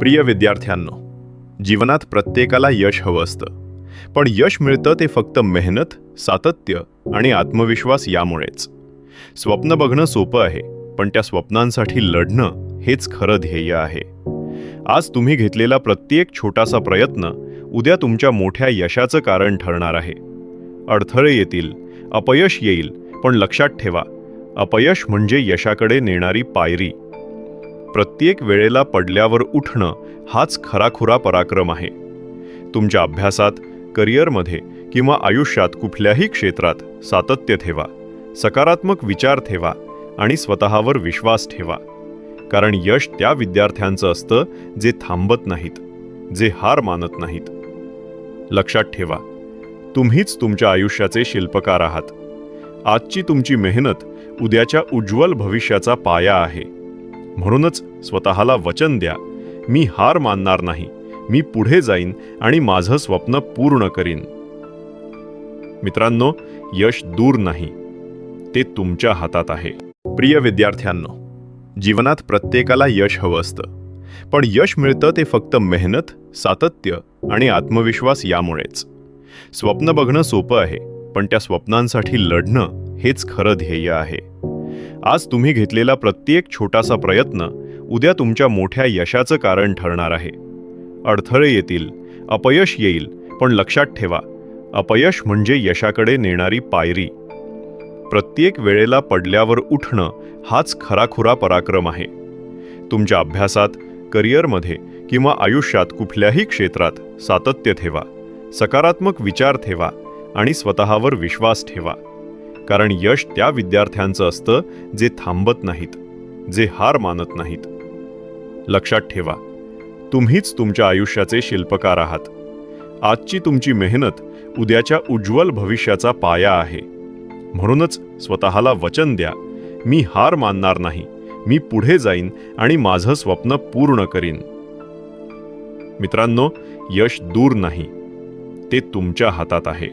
प्रिय विद्यार्थ्यांनो जीवनात प्रत्येकाला यश हवं असतं. पण यश मिळतं ते फक्त मेहनत सातत्य आणि आत्मविश्वास यामुळेच. स्वप्न बघणं सोपं आहे पण त्या स्वप्नांसाठी लढणं हेच खरं ध्येय आहे. आज तुम्ही घेतलेला प्रत्येक छोटासा प्रयत्न उद्या तुमच्या मोठ्या यशाचं कारण ठरणार आहे. अडथळे येतील अपयश येईल पण लक्षात ठेवा अपयश म्हणजे यशाकडे नेणारी पायरी. प्रत्येक वेळेला पडल्यावर उठणं हाच खराखुरा पराक्रम आहे. तुमच्या अभ्यासात करिअरमध्ये किंवा आयुष्यात कुठल्याही क्षेत्रात सातत्य ठेवा सकारात्मक विचार ठेवा आणि स्वतःवर विश्वास ठेवा. कारण यश त्या विद्यार्थ्यांचं असतं जे थांबत नाहीत जे हार मानत नाहीत. लक्षात ठेवा तुम्हीच तुमच्या आयुष्याचे शिल्पकार आहात. आजची तुमची मेहनत उद्याच्या उज्ज्वल भविष्याचा पाया आहे. म्हणूनच स्वतःला वचन द्या. मी हार मानणार नाही. मी पुढे जाईन आणि माझं स्वप्न पूर्ण करीन. मित्रांनो यश दूर नाही. ते तुमच्या हातात आहे. प्रिय विद्यार्थ्यांनो जीवनात प्रत्येकाला यश हवं असतं. पण यश मिळतं ते फक्त मेहनत सातत्य आणि आत्मविश्वास यामुळेच. स्वप्न बघणं सोपं आहे पण त्या स्वप्नांसाठी लढणं हेच खरं ध्येय आहे. आज तुम्ही घेतलेला प्रत्येक छोटासा प्रयत्न उद्या तुमच्या मोठ्या यशाचं कारण ठरणार आहे. अडथळे येतील अपयश येईल पण लक्षात ठेवा अपयश म्हणजे यशाकडे नेणारी पायरी. प्रत्येक वेळेला पडल्यावर उठणं हाच खराखुरा पराक्रम आहे. तुमच्या अभ्यासात करिअरमध्ये किंवा आयुष्यात कुठल्याही क्षेत्रात सातत्य ठेवा सकारात्मक विचार ठेवा आणि स्वतःवर विश्वास ठेवा. कारण यश त्या विद्यार्थ्यांचं असतं जे थांबत नाहीत जे हार मानत नाहीत. लक्षात ठेवा तुम्हीच तुमच्या आयुष्याचे शिल्पकार आहात. आजची तुमची मेहनत उद्याच्या उज्ज्वल भविष्याचा पाया आहे. म्हणूनच स्वतःला वचन द्या मी हार मानणार नाही मी पुढे जाईन आणि माझं स्वप्न पूर्ण करीन. मित्रांनो यश दूर नाही ते तुमच्या हातात आहे.